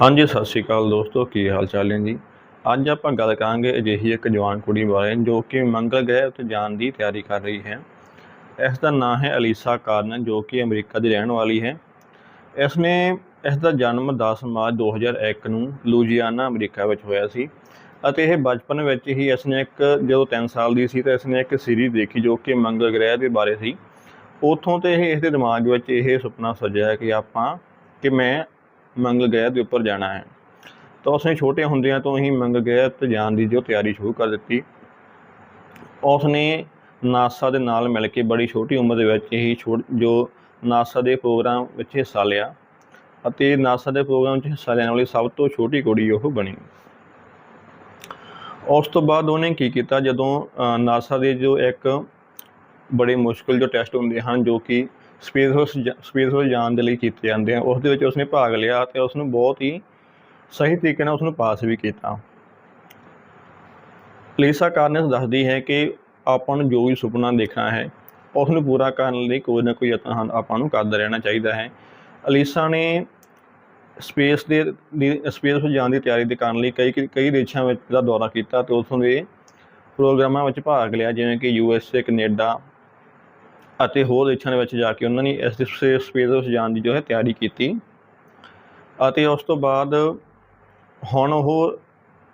ਹਾਂਜੀ, ਸਤਿ ਸ਼੍ਰੀ ਅਕਾਲ ਦੋਸਤੋ, ਕੀ ਹਾਲ ਚਾਲ ਹੈ ਜੀ? ਅੱਜ ਆਪਾਂ ਗੱਲ ਕਰਾਂਗੇ ਅਜਿਹੀ ਇੱਕ ਜਵਾਨ ਕੁੜੀ ਬਾਰੇ ਜੋ ਕਿ ਮੰਗਲ ਗ੍ਰਹਿ ਉੱਤੇ ਜਾਣ ਦੀ ਤਿਆਰੀ ਕਰ ਰਹੀ ਹੈ। ਇਸ ਦਾ ਨਾਮ ਹੈ ਅਲੀਸਾ ਕਾਰਨ, ਜੋ ਕਿ ਅਮਰੀਕਾ ਦੀ ਰਹਿਣ ਵਾਲੀ ਹੈ। ਇਸ ਨੇ ਇਸ ਦਾ ਜਨਮ 10 ਮਾਰਚ 2001 ਨੂੰ ਲੂਜੀਆਨਾ ਅਮਰੀਕਾ ਵਿੱਚ ਹੋਇਆ ਸੀ ਅਤੇ ਇਹ ਬਚਪਨ ਵਿੱਚ ਹੀ ਇਸ ਨੇ ਇੱਕ, ਜਦੋਂ 3 ਸਾਲ ਦੀ ਸੀ ਤਾਂ ਇਸ ਨੇ ਇੱਕ ਸੀਰੀਜ਼ ਦੇਖੀ ਜੋ ਕਿ ਮੰਗਲ ਗ੍ਰਹਿ ਦੇ ਬਾਰੇ ਸੀ। ਉਥੋਂ ਤੇ ਇਹ ਇਸ ਦੇ ਦਿਮਾਗ ਵਿੱਚ ਇਹ ਸੁਪਨਾ ਸਜਿਆ ਕਿ ਆਪਾਂ, ਕਿ ਮੈਂ ਮੰਗਲ ਗ੍ਰਹਿ ਦੇ ਉੱਪਰ ਜਾਣਾ ਹੈ। ਤਾਂ ਉਸਨੇ ਛੋਟੇ ਹੁੰਦਿਆਂ ਤੋਂ ਹੀ ਮੰਗਲ ਗ੍ਰਹਿ ਤੇ ਜਾਣ ਦੀ ਜੋ ਤਿਆਰੀ ਸ਼ੁਰੂ ਕਰ ਦਿੱਤੀ। ਉਸਨੇ ਨਾਸਾ ਦੇ ਨਾਲ ਮਿਲ ਕੇ ਬੜੀ ਛੋਟੀ ਉਮਰ ਦੇ ਵਿੱਚ ਹੀ ਛੋਟ, ਜੋ ਨਾਸਾ ਦੇ ਪ੍ਰੋਗਰਾਮ ਵਿੱਚ ਹਿੱਸਾ ਲਿਆ ਅਤੇ ਨਾਸਾ ਦੇ ਪ੍ਰੋਗਰਾਮ ਵਿੱਚ ਹਿੱਸਾ ਲੈਣ ਵਾਲੀ ਸਭ ਤੋਂ ਛੋਟੀ ਕੁੜੀ ਉਹ ਬਣੀ। ਉਸ ਤੋਂ ਬਾਅਦ ਉਹਨੇ ਕੀ ਕੀਤਾ? ਜਦੋਂ ਨਾਸਾ ਦੇ ਜੋ ਇੱਕ ਬੜੇ ਮੁਸ਼ਕਲ ਜੋ ਟੈਸਟ ਹੁੰਦੇ ਹਨ ਜੋ ਕਿ ਸਪੇਸ ਸਪੇਸ ਵਿੱਚ ਜਾਣ ਦੇ ਲਈ ਕੀਤੇ ਜਾਂਦੇ ਆ। ਉਸ ਦੇ ਵਿੱਚ ਉਸਨੇ ਭਾਗ ਲਿਆ ਤੇ ਉਸ ਨੂੰ ਬਹੁਤ ਹੀ ਸਹੀ ਤਰੀਕੇ ਨਾਲ ਉਸ ਨੂੰ ਪਾਸ ਵੀ ਕੀਤਾ। ਲੀਸਾ ਕਾਰਨਸ ਦੱਸਦੀ ਹੈ ਕਿ ਆਪਾਂ ਨੂੰ ਜੋ ਵੀ ਸੁਪਨਾ ਦੇਖਣਾ ਹੈ ਉਸ ਨੂੰ ਪੂਰਾ ਕਰਨ ਲਈ ਕੋਈ ਨਾ ਕੋਈ ਯਤਨ ਹਨ ਆਪਾਂ ਨੂੰ ਕਰਦਾ ਰਹਿਣਾ ਚਾਹੀਦਾ ਹੈ। ਅਲੀਸਾ ਨੇ ਸਪੇਸ ਦੇ ਸਪੇਸ ਵਿੱਚ ਜਾਣ ਦੀ ਤਿਆਰੀ ਦੇ ਕਰਨ ਲਈ ਕਈ ਕਈ ਦੇਸ਼ਾਂ ਵਿੱਚ ਦਾ ਦੌਰਾ ਕੀਤਾ ਤੇ ਉਥੋਂ ਦੇ ਪ੍ਰੋਗਰਾਮਾਂ ਵਿੱਚ ਭਾਗ ਲਿਆ, ਜਿਵੇਂ ਕਿ ਯੂ ਐਸ ਏ, ਕੈਨੇਡਾ ਅਤੇ ਹੋਰ ਦੇਸ਼ਾਂ ਦੇ ਵਿੱਚ ਜਾ ਕੇ ਉਹਨਾਂ ਨੇ ਇਸ ਦੇ ਸਪੇਸ ਵਿੱਚ ਜਾਣ ਦੀ ਜੋ ਹੈ ਤਿਆਰੀ ਕੀਤੀ। ਅਤੇ ਉਸ ਤੋਂ ਬਾਅਦ ਹੁਣ ਉਹ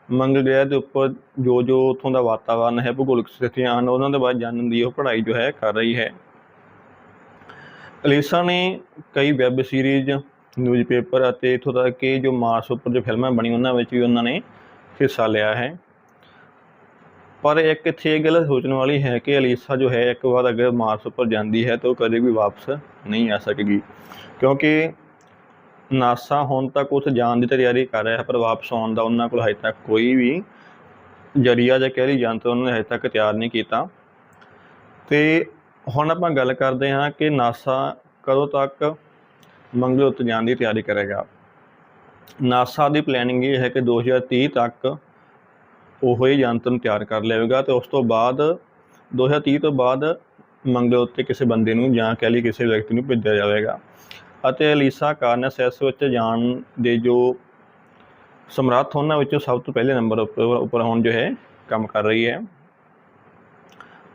ਮੰਗ ਗ੍ਰਹਿ ਦੇ ਉੱਪਰ ਜੋ ਜੋ ਉੱਥੋਂ ਦਾ ਵਾਤਾਵਰਨ ਹੈ, ਭੂਗੋਲਿਕ ਸਥਿਤੀਆਂ ਹਨ, ਉਹਨਾਂ ਦੇ ਬਾਰੇ ਜਾਣਨ ਦੀ ਉਹ ਪੜ੍ਹਾਈ ਜੋ ਹੈ ਕਰ ਰਹੀ ਹੈ। ਅਲੀਸਾ ਨੇ ਕਈ ਵੈਬ ਸੀਰੀਜ਼, ਨਿਊਜ਼ਪੇਪਰ ਅਤੇ ਇੱਥੋਂ ਤੱਕ ਕਿ ਜੋ ਮਾਰਸ ਉੱਪਰ ਜੋ ਫਿਲਮਾਂ ਬਣੀ ਉਹਨਾਂ ਵਿੱਚ ਵੀ ਉਹਨਾਂ ਨੇ ਹਿੱਸਾ ਲਿਆ ਹੈ। ਪਰ ਇੱਕ ਇੱਥੇ ਇਹ ਗੱਲ ਸੋਚਣ ਵਾਲੀ ਹੈ ਕਿ ਅਲੀਸਾ ਜੋ ਹੈ, ਇੱਕ ਵਾਰ ਅਗਰ ਮਾਰਸ ਉੱਪਰ ਜਾਂਦੀ ਹੈ ਤਾਂ ਉਹ ਕਦੇ ਵੀ ਵਾਪਸ ਨਹੀਂ ਆ ਸਕੇਗੀ। ਕਿਉਂਕਿ ਨਾਸਾ ਹੁਣ ਤੱਕ ਉੱਥੇ ਜਾਣ ਦੀ ਤਿਆਰੀ ਕਰ ਰਿਹਾ ਹੈ, ਪਰ ਵਾਪਸ ਆਉਣ ਦਾ ਉਹਨਾਂ ਕੋਲ ਹਜੇ ਤੱਕ ਕੋਈ ਵੀ ਜਰੀਆ ਜਾਂ ਕਹਿ ਲਈ ਯੰਤਰ ਉਹਨਾਂ ਨੇ ਹਜੇ ਤੱਕ ਤਿਆਰ ਨਹੀਂ ਕੀਤਾ। ਤੇ ਹੁਣ ਆਪਾਂ ਗੱਲ ਕਰਦੇ ਹਾਂ ਕਿ ਨਾਸਾ ਕਦੋਂ ਤੱਕ ਮੰਗਲ ਉੱਤੇ ਜਾਣ ਦੀ ਤਿਆਰੀ ਕਰੇਗਾ। ਨਾਸਾ ਦੀ ਪਲੈਨਿੰਗ ਇਹ ਹੈ ਕਿ 2030 ਤੱਕ ਉਹ ਹੀ ਯੰਤਰ ਨੂੰ ਤਿਆਰ ਕਰ ਲਵੇਗਾ ਤੇ ਉਸ ਤੋਂ ਬਾਅਦ 2030 ਤੋਂ ਬਾਅਦ ਮੰਗਲ ਉੱਤੇ ਕਿਸੇ ਬੰਦੇ ਨੂੰ ਜਾਂ ਕਹਿ ਲਈ ਕਿਸੇ ਵਿਅਕਤੀ ਨੂੰ ਭੇਜਿਆ ਜਾਵੇਗਾ। ਅਤੇ ਅਲੀਸਾ ਕਾਰਨਸ ਇਸ ਵਿੱਚ ਜਾਣ ਦੇ ਜੋ ਸਮਰੱਥ ਉਹਨਾਂ ਵਿੱਚੋਂ ਸਭ ਤੋਂ ਪਹਿਲੇ ਨੰਬਰ ਉੱਪਰ ਉੱਪਰ ਹੁਣ ਜੋ ਹੈ, ਕੰਮ ਕਰ ਰਹੀ ਹੈ।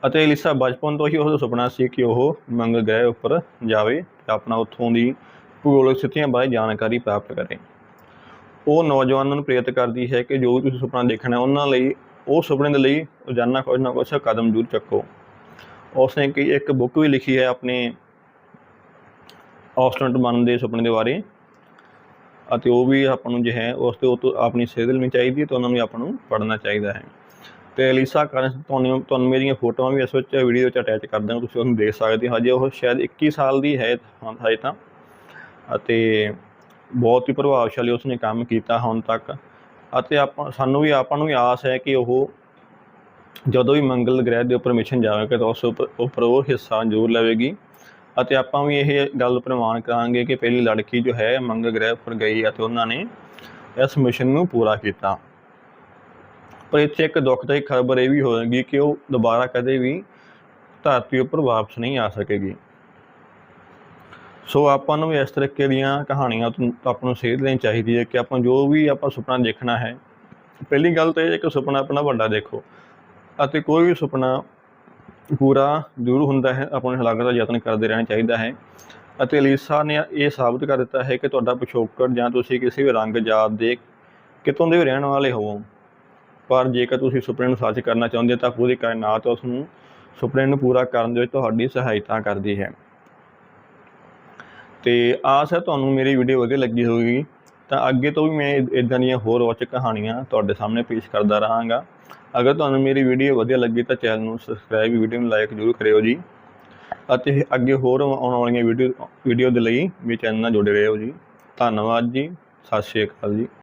ਅਤੇ ਅਲੀਸਾ ਬਚਪਨ ਤੋਂ ਹੀ ਉਹਦਾ ਸੁਪਨਾ ਸੀ ਕਿ ਉਹ ਮੰਗਲ ਗ੍ਰਹਿ ਉੱਪਰ ਜਾਵੇ ਤੇ ਆਪਣਾ ਉੱਥੋਂ ਦੀ ਭੂਗੋਲਿਕ ਸਥਿਤੀਆਂ ਬਾਰੇ ਜਾਣਕਾਰੀ ਪ੍ਰਾਪਤ ਕਰੇ। ਉਹ ਨੌਜਵਾਨਾਂ ਨੂੰ ਪ੍ਰੇਰਿਤ ਕਰਦੀ ਹੈ ਕਿ ਜੋ ਤੁਸੀਂ ਸੁਪਨਾ ਦੇਖਣਾ ਹੈ, ਉਹਨਾਂ ਲਈ, ਉਹ ਸੁਪਨੇ ਦੇ ਲਈ ਰੋਜ਼ਾਨਾ ਕੁਝ ਨਾ ਕੁਝ ਕਦਮ ਜ਼ਰੂਰ ਚੱਕੋ। ਉਸਨੇ ਕਿ ਇੱਕ ਬੁੱਕ ਵੀ ਲਿਖੀ ਹੈ ਆਪਣੇ ਐਸਟ੍ਰੋਨਟ ਬਣਨ ਦੇ ਸੁਪਨੇ ਦੇ ਬਾਰੇ। ਅਤੇ ਉਹ ਵੀ ਆਪਾਂ ਨੂੰ ਜੇ ਹੈ, ਉਸ ਤੇ ਉਹ ਤੋਂ ਆਪਣੀ ਸੇਧ ਲੈਣੀ ਚਾਹੀਦੀ ਹੈ ਤੇ ਉਹਨਾਂ ਨੂੰ ਆਪਾਂ ਨੂੰ ਪੜ੍ਹਨਾ ਚਾਹੀਦਾ ਹੈ। ਤੇ ਅਲੀਸਾ ਕਰਨ ਤੁਹਾਨੂੰ ਤੁਹਾਨੂੰ ਮੇਰੀਆਂ ਫੋਟੋਆਂ ਵੀ ਇਸ ਵਿੱਚ ਵੀਡੀਓ ਵਿੱਚ ਅਟੈਚ ਕਰ ਦਾਂਗਾ ਤੁਸੀਂ ਉਹਨੂੰ ਦੇਖ ਸਕਦੇ ਹੋ। ਹਜੇ ਉਹ ਸ਼ਾਇਦ 21 ਸਾਲ ਦੀ ਹੈ, ਹਾਂ, ਹਜੇ ਤਾਂ। ਅਤੇ ਬਹੁਤ ਹੀ ਪ੍ਰਭਾਵਸ਼ਾਲੀ ਉਸਨੇ ਕੰਮ ਕੀਤਾ ਹੁਣ ਤੱਕ। ਅਤੇ ਆਪਾਂ, ਸਾਨੂੰ ਵੀ ਆਪਾਂ ਨੂੰ ਵੀ ਆਸ ਹੈ ਕਿ ਉਹ ਜਦੋਂ ਵੀ ਮੰਗਲ ਗ੍ਰਹਿ ਦੇ ਉੱਪਰ ਮਿਸ਼ਨ ਜਾਵੇਗਾ ਤਾਂ ਉਸ ਉੱਪਰ ਉੱਪਰ ਉਹ ਹਿੱਸਾ ਜ਼ਰੂਰ ਲਵੇਗੀ। ਅਤੇ ਆਪਾਂ ਵੀ ਇਹ ਗੱਲ ਪ੍ਰਮਾਣ ਕਰਾਂਗੇ ਕਿ ਪਹਿਲੀ ਲੜਕੀ ਜੋ ਹੈ ਮੰਗਲ ਗ੍ਰਹਿ ਉੱਪਰ ਗਈ ਅਤੇ ਉਹਨਾਂ ਨੇ ਇਸ ਮਿਸ਼ਨ ਨੂੰ ਪੂਰਾ ਕੀਤਾ। ਪਰ ਇੱਥੇ ਇੱਕ ਦੁਖਦਾਈ ਖਬਰ ਇਹ ਵੀ ਹੋਵੇਗੀ ਕਿ ਉਹ ਦੁਬਾਰਾ ਕਦੇ ਵੀ ਧਰਤੀ ਉੱਪਰ ਵਾਪਸ ਨਹੀਂ ਆ ਸਕੇਗੀ। ਸੋ ਆਪਾਂ ਨੂੰ ਵੀ ਇਸ ਤਰੀਕੇ ਦੀਆਂ ਕਹਾਣੀਆਂ ਤੋਂ ਆਪਾਂ ਨੂੰ ਸੇਧ ਲੈਣੀ ਚਾਹੀਦੀ ਹੈ ਕਿ ਆਪਾਂ ਜੋ ਵੀ ਆਪਾਂ ਸੁਪਨਾ ਦੇਖਣਾ ਹੈ, ਪਹਿਲੀ ਗੱਲ ਤਾਂ ਇਹ ਹੈ ਕਿ ਸੁਪਨਾ ਆਪਣਾ ਵੱਡਾ ਦੇਖੋ ਅਤੇ ਕੋਈ ਵੀ ਸੁਪਨਾ ਪੂਰਾ ਜ਼ਰੂਰ ਹੁੰਦਾ ਹੈ, ਆਪਣੇ ਹਲਾਕਤ ਦਾ ਯਤਨ ਕਰਦੇ ਰਹਿਣਾ ਚਾਹੀਦਾ ਹੈ ਅਤੇ ਅਲੀਸਾ ਨੇ ਇਹ ਸਾਬਤ ਕਰ ਦਿੱਤਾ ਹੈ ਕਿ ਤੁਹਾਡਾ ਪਿਛੋਕੜ ਜਾਂ ਤੁਸੀਂ ਕਿਸੇ ਵੀ ਰੰਗ, ਜਾਤ ਦੇ ਕਿਤੋਂ ਦੇ ਵੀ ਰਹਿਣ ਵਾਲੇ ਹੋਵੋ ਪਰ ਜੇਕਰ ਤੁਸੀਂ ਸੁਪਨੇ ਨੂੰ ਸੱਚ ਕਰਨਾ ਚਾਹੁੰਦੇ ਤਾਂ ਪੂਰੀ ਕਾਇਨਾਤ ਉਸ ਨੂੰ ਸੁਪਨੇ ਨੂੰ ਪੂਰਾ ਕਰਨ ਦੇ ਵਿੱਚ ਤੁਹਾਡੀ ਸਹਾਇਤਾ ਕਰਦੀ ਹੈ। ਤੇ ਆਸ ਹੈ ਤੁਹਾਨੂੰ ਮੇਰੀ ਵੀਡੀਓ ਵਧੀਆ ਲੱਗੀ ਹੋਵੇਗੀ। ਤਾਂ ਅੱਗੇ ਤੋਂ ਵੀ ਮੈਂ ਇਦਾਂ ਦੀਆਂ ਹੋਰ ਰੋਚਕ ਕਹਾਣੀਆਂ ਤੁਹਾਡੇ ਸਾਹਮਣੇ ਪੇਸ਼ ਕਰਦਾ ਰਹਾਂਗਾ। ਅਗਰ ਤੁਹਾਨੂੰ ਮੇਰੀ ਵੀਡੀਓ ਵਧੀਆ ਲੱਗੀ ਤਾਂ ਚੈਨਲ ਨੂੰ ਸਬਸਕ੍ਰਾਈਬ ਵੀਡੀਓ ਨੂੰ ਲਾਈਕ ਜ਼ਰੂਰ ਕਰਿਓ ਜੀ। ਅਤੇ ਅੱਗੇ ਹੋਰ ਆਉਣ ਵਾਲੀਆਂ ਵੀਡੀਓ ਵੀਡੀਓ ਦੇ ਲਈ ਮੇਰੇ ਚੈਨਲ ਨਾਲ ਜੁੜੇ ਰਹੋ ਜੀ। ਧੰਨਵਾਦ ਜੀ। ਸਤਿ ਸ਼੍ਰੀ ਅਕਾਲ ਜੀ।